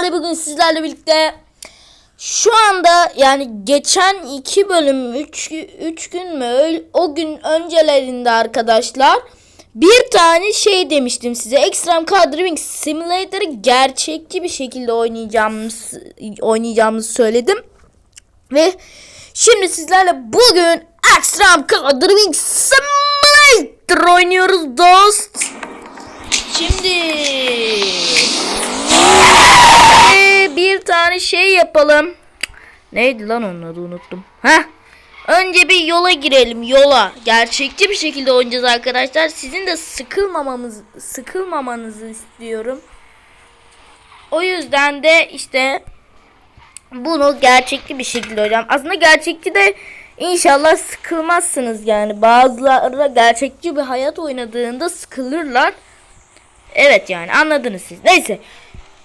Ali bugün sizlerle birlikte şu anda yani geçen iki bölüm 3 üç gün mü o gün öncelerinde arkadaşlar bir tane şey demiştim size Extreme Car Driving Simulator'ı gerçekçi bir şekilde oynayacağımız oynayacağımızı söyledim. Ve şimdi sizlerle bugün Extreme Car Driving Simulator oynuyoruz dost. Şimdi bir tane şey yapalım. Neydi lan onun adı unuttum. Heh. Önce bir yola girelim yola. Gerçekçi bir şekilde oynayacağız arkadaşlar. Sizin de sıkılmamamız sıkılmamanızı istiyorum. O yüzden de işte bunu gerçekçi bir şekilde oynayacağım. Aslında gerçekçi de inşallah sıkılmazsınız yani. Bazıları gerçekçi bir hayat oynadığında sıkılırlar. Evet yani anladınız siz. Neyse.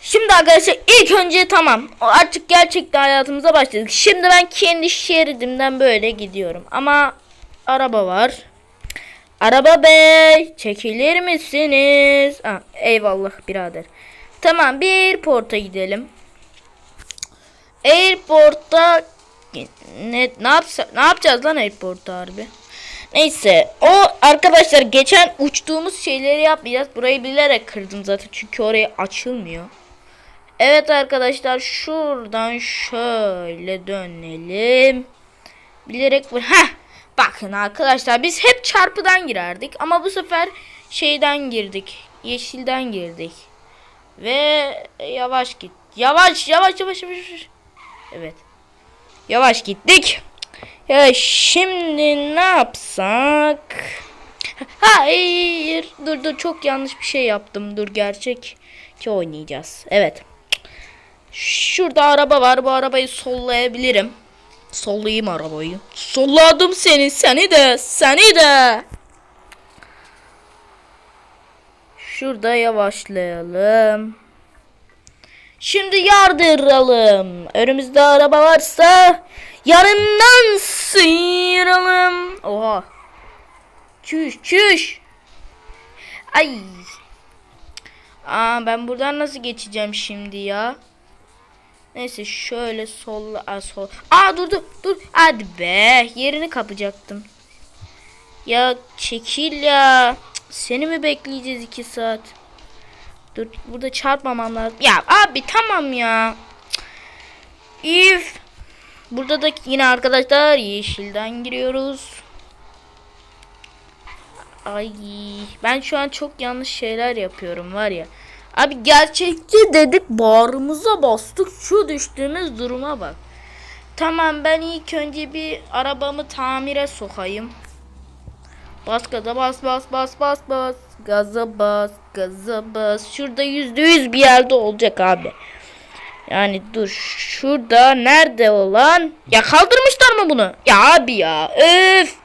Şimdi arkadaşlar ilk önce tamam. Artık gerçekten hayatımıza başladık. Şimdi ben kendi şeridimden böyle gidiyorum. Ama araba var. Araba bey çekilir misiniz? Ha, eyvallah birader. Tamam bir porta gidelim. Airport'ta ne ne yapsa ne yapacağız lan airport'ta harbi? Neyse o arkadaşlar geçen uçtuğumuz şeyleri yapmayacağız. Burayı bilerek kırdım zaten çünkü oraya açılmıyor. Evet arkadaşlar şuradan şöyle dönelim. Bilerek bu Heh, bakın arkadaşlar biz hep çarpıdan girerdik ama bu sefer şeyden girdik. Yeşilden girdik. Ve yavaş git. Yavaş yavaş yavaş. yavaş. Evet. Yavaş gittik. Ya şimdi ne yapsak? Hayır. Dur dur çok yanlış bir şey yaptım. Dur gerçek ki oynayacağız. Evet. Şurada araba var. Bu arabayı sollayabilirim. Sollayayım arabayı. Solladım seni. Seni de. Seni de. Şurada yavaşlayalım. Şimdi yardıralım. Önümüzde araba varsa yanından sıyıralım. Oha. Çüş çüş. Ay. Aa ben buradan nasıl geçeceğim şimdi ya? Neyse şöyle solla Aa, sol. Aa dur dur. Hadi be yerini kapacaktım. Ya çekil ya. Seni mi bekleyeceğiz iki saat? Dur burada çarpmamam lazım. Ya abi tamam ya. If. Burada da yine arkadaşlar yeşilden giriyoruz. Ay ben şu an çok yanlış şeyler yapıyorum var ya. Abi gerçekçi dedik bağrımıza bastık şu düştüğümüz duruma bak. Tamam ben ilk önce bir arabamı tamire sokayım. Bas gaza bas bas bas bas bas. Gaza bas gaza bas. Şurada yüzde yüz bir yerde olacak abi. Yani dur şurada nerede olan? Ya kaldırmışlar mı bunu? Ya abi ya öf.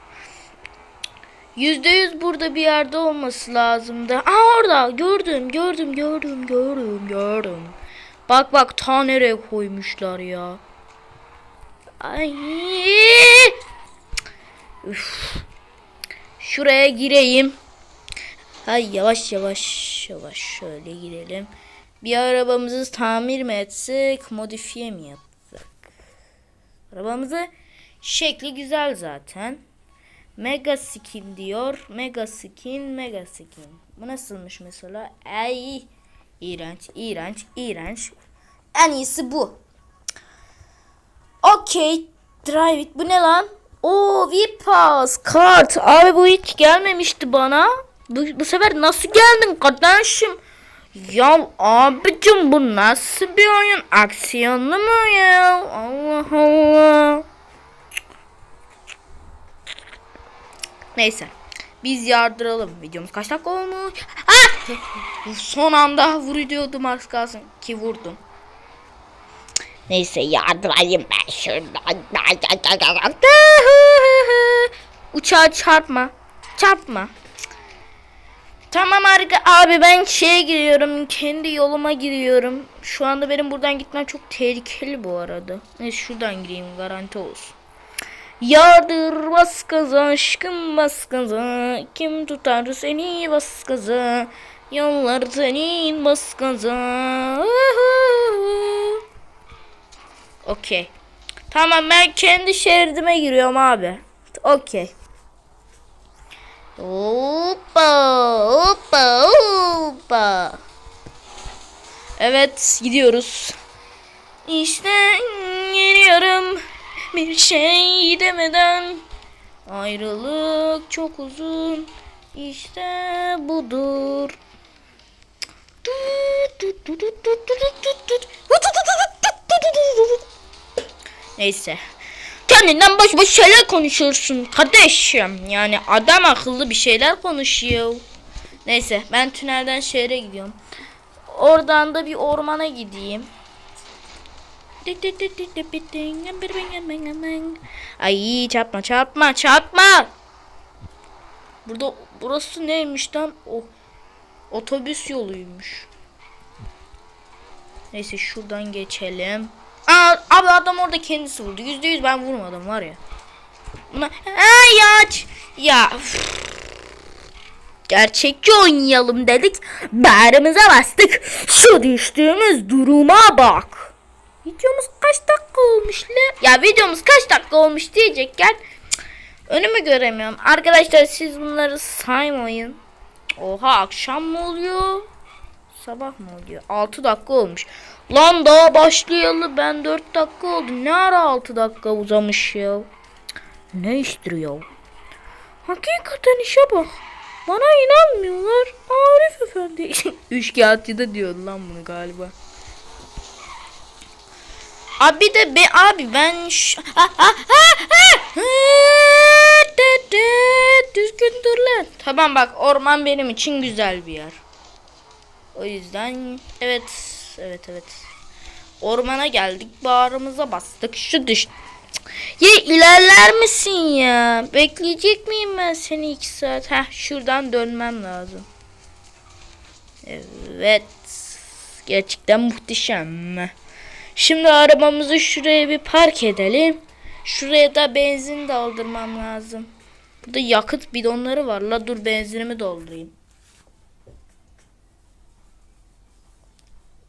Yüzde yüz burada bir yerde olması lazımdı. Aa orada gördüm gördüm gördüm gördüm gördüm. Bak bak ta nereye koymuşlar ya. Ay. Üf. Şuraya gireyim. Hay yavaş yavaş yavaş şöyle girelim. Bir arabamızı tamir mi etsek, modifiye mi yapsak? Arabamızı şekli güzel zaten. Mega skin diyor. Mega skin, mega skin. Bu nasılmış mesela? Ay iğrenç, iğrenç, iğrenç. En iyisi bu. Okey. Drive it. Bu ne lan? Oo Vipas kart. Abi bu hiç gelmemişti bana. Bu, bu sefer nasıl geldin kardeşim? Ya abicim bu nasıl bir oyun? Aksiyonlu mu ya? Allah Allah. Neyse. Biz yardıralım. Videomuz kaç dakika olmuş? Ah! Son anda vuruyordum az kalsın ki vurdum. Neyse yardırayım ben şuradan. Uçağa çarpma. Çarpma. Tamam harika abi ben şeye giriyorum kendi yoluma giriyorum. Şu anda benim buradan gitmem çok tehlikeli bu arada. Neyse şuradan gireyim garanti olsun. Yardır bas gaza aşkım bas gaza Kim tutar seni bas gaza Yollar senin bas gaza Okey. Tamam ben kendi şeridime giriyorum abi. Okey. Hoppa hoppa hoppa. Evet gidiyoruz. İşte geliyorum bir şey demeden. Ayrılık çok uzun. İşte budur. Neyse. Kendinden boş boş şeyler konuşuyorsun kardeşim. Yani adam akıllı bir şeyler konuşuyor. Neyse ben tünelden şehre gidiyorum. Oradan da bir ormana gideyim. Ay çarpma çarpma çarpma. Burada burası neymiş lan? O otobüs yoluymuş. Neyse şuradan geçelim. Aa, abi adam orada kendisi vurdu. Yüzde yüz ben vurmadım var ya. Buna Ay ya ç- ya üf. Gerçekçi oynayalım dedik. Bağrımıza bastık. Şu düştüğümüz duruma bak. Videomuz kaç dakika olmuş le? Ya videomuz kaç dakika olmuş diyecekken önümü göremiyorum. Arkadaşlar siz bunları saymayın. Oha akşam mı oluyor? Sabah mı oluyor? 6 dakika olmuş. Lan daha başlayalı ben 4 dakika oldu. Ne ara 6 dakika uzamış ya? Ne iştir ya? Hakikaten işe bak. Bana inanmıyorlar. Arif Efendi. Üçkağıtçıda diyor lan bunu galiba. Abi de be abi ben ş- ha, ha, ha, ha. Hı, de, de, düzgün dur lan. Tamam bak orman benim için güzel bir yer. O yüzden evet evet evet. Ormana geldik bağrımıza bastık şu düş. Ya ilerler misin ya? Bekleyecek miyim ben seni iki saat? Heh şuradan dönmem lazım. Evet. Gerçekten muhteşem. Şimdi arabamızı şuraya bir park edelim. Şuraya da benzin doldurmam lazım. Burada yakıt bidonları var. La dur benzinimi doldurayım.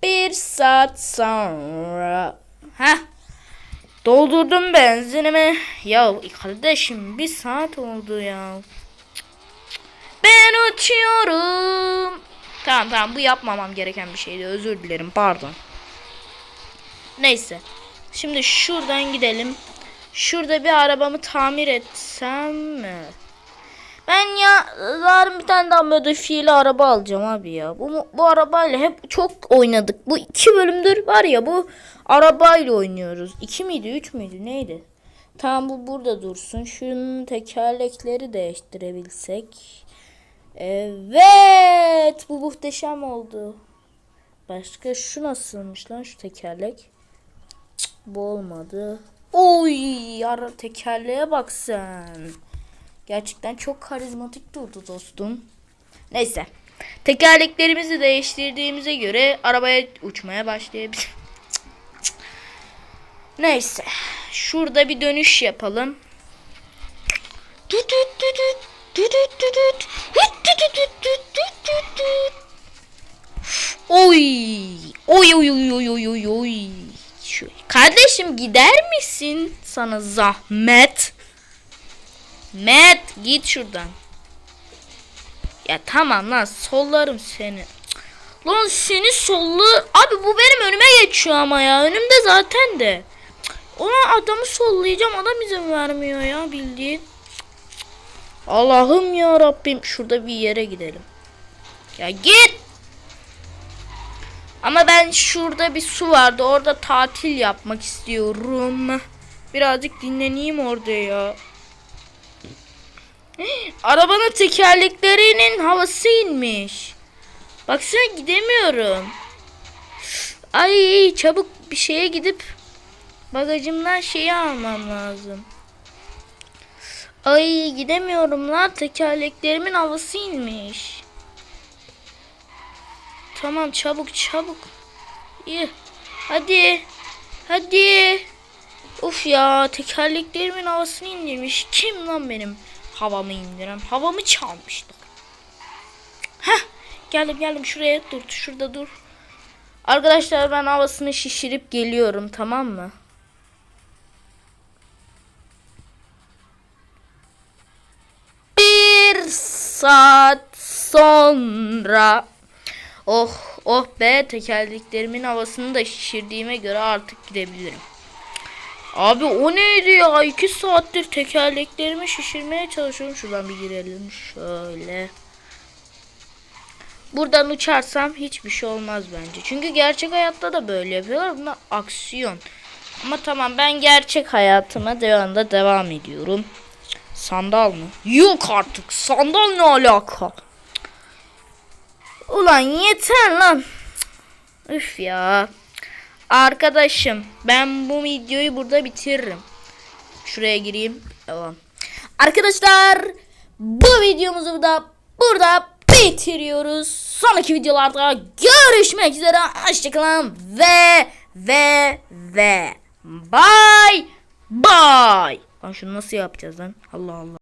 Bir saat sonra. Heh. Doldurdum benzinimi. Ya kardeşim bir saat oldu ya. Ben uçuyorum. Tamam tamam bu yapmamam gereken bir şeydi. Özür dilerim pardon. Neyse. Şimdi şuradan gidelim. Şurada bir arabamı tamir etsem mi? Ben ya yarın bir tane daha modifiyeli araba alacağım abi ya. Bu, bu arabayla hep çok oynadık. Bu iki bölümdür var ya bu arabayla oynuyoruz. İki miydi üç müydü neydi? Tamam bu burada dursun. Şunun tekerlekleri değiştirebilsek. Evet bu muhteşem oldu. Başka şu nasılmış lan şu tekerlek? Bu olmadı. Oy yara tekerleğe bak sen. Gerçekten çok karizmatik durdu dostum. Neyse. Tekerleklerimizi değiştirdiğimize göre arabaya uçmaya başlayabiliriz. Neyse. Şurada bir dönüş yapalım. Düt düt düt düt. Düt düt düt kardeşim gider misin? Sana zahmet. Met git şuradan. Ya tamam lan sollarım seni. Lan seni sollu. Abi bu benim önüme geçiyor ama ya. Önümde zaten de. Ona adamı sollayacağım. Adam izin vermiyor ya bildiğin. Allah'ım ya Rabbim. Şurada bir yere gidelim. Ya git. Ama ben şurada bir su vardı. Orada tatil yapmak istiyorum. Birazcık dinleneyim orada ya. Arabanın tekerleklerinin havası inmiş. Baksana gidemiyorum. Ay çabuk bir şeye gidip bagajımdan şeyi almam lazım. Ay gidemiyorum lan tekerleklerimin havası inmiş. Tamam çabuk çabuk. İyi. Hadi. Hadi. Uf ya tekerleklerimin havasını indirmiş. Kim lan benim havamı indiren? Havamı çalmışlar. Heh. Geldim geldim şuraya dur. Şurada dur. Arkadaşlar ben havasını şişirip geliyorum tamam mı? Bir saat sonra Oh oh be tekerleklerimin havasını da şişirdiğime göre artık gidebilirim. Abi o neydi ya? İki saattir tekerleklerimi şişirmeye çalışıyorum. Şuradan bir girelim. Şöyle. Buradan uçarsam hiçbir şey olmaz bence. Çünkü gerçek hayatta da böyle yapıyorlar. Bunlar aksiyon. Ama tamam ben gerçek hayatıma devamda devam ediyorum. Sandal mı? Yok artık. Sandal ne alaka? Ulan yeter lan. Üf ya. Arkadaşım ben bu videoyu burada bitiririm. Şuraya gireyim. Devam. Arkadaşlar bu videomuzu da burada bitiriyoruz. Sonraki videolarda görüşmek üzere. Hoşçakalın ve ve ve bye bye. Lan şunu nasıl yapacağız lan? Allah Allah.